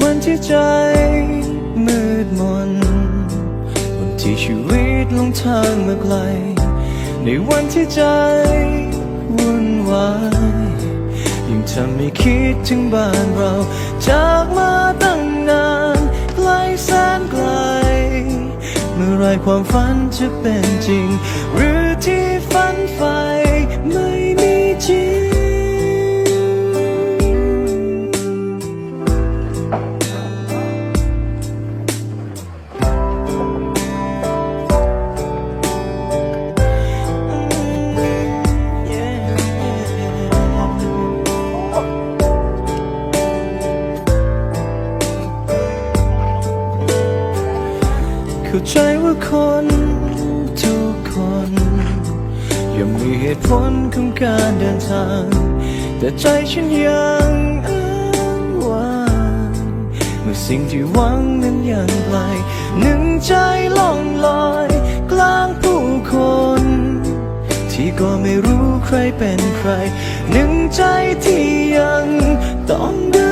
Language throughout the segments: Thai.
วันที่ใจมืดมน วันที่ชีวิตลงทางมาไกล ในวันที่ใจวุ่นวายยิ่งทำให้คิดถึงบ้านเรา จากมาตั้งนานไกลแสนไกล เมื่อไรความฝันจะเป็นจริงหรือ เข้าใจว่าคนทุกคนย่อมมีเหตุผลของการเดินทาง แต่ใจฉันยังอ้างว้างเมื่อสิ่งที่หวังนั้นยังไกลหนึ่งใจล่องลอยกลางผู้คน ที่ก็ไม่รู้ใครเป็นใคร หนึ่งใจที่ยังต้องเดิน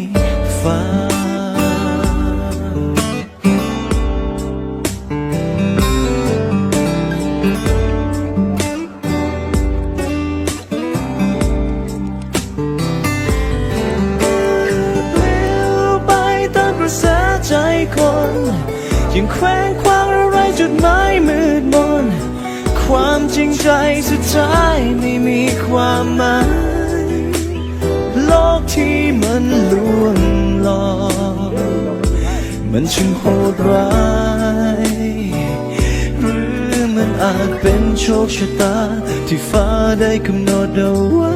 ยังแขวงคว้างอะไรจุดหมายมืดมน ความจริงใจสุดท้ายไม่มีความหมาย โลกที่มันลวงหลอกมันช่างโหดร้ายหรือมันอาจเป็นโชคชะตา ที่ฟ้าได้กำหนดเอาไว้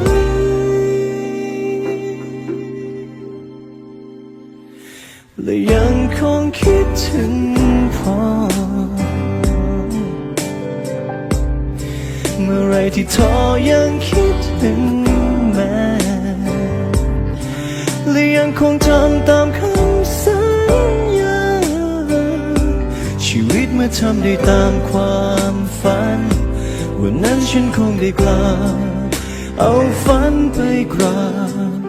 และยังคงคิดถึง เมื่อไรที่ท้อยังคิดถึงแม่และยังคงทำตามคำสัญญา ชีวิตเมื่อทำได้ตามความฝัน วันนั้นฉันคงได้กล่าเอาฝันไปกราบ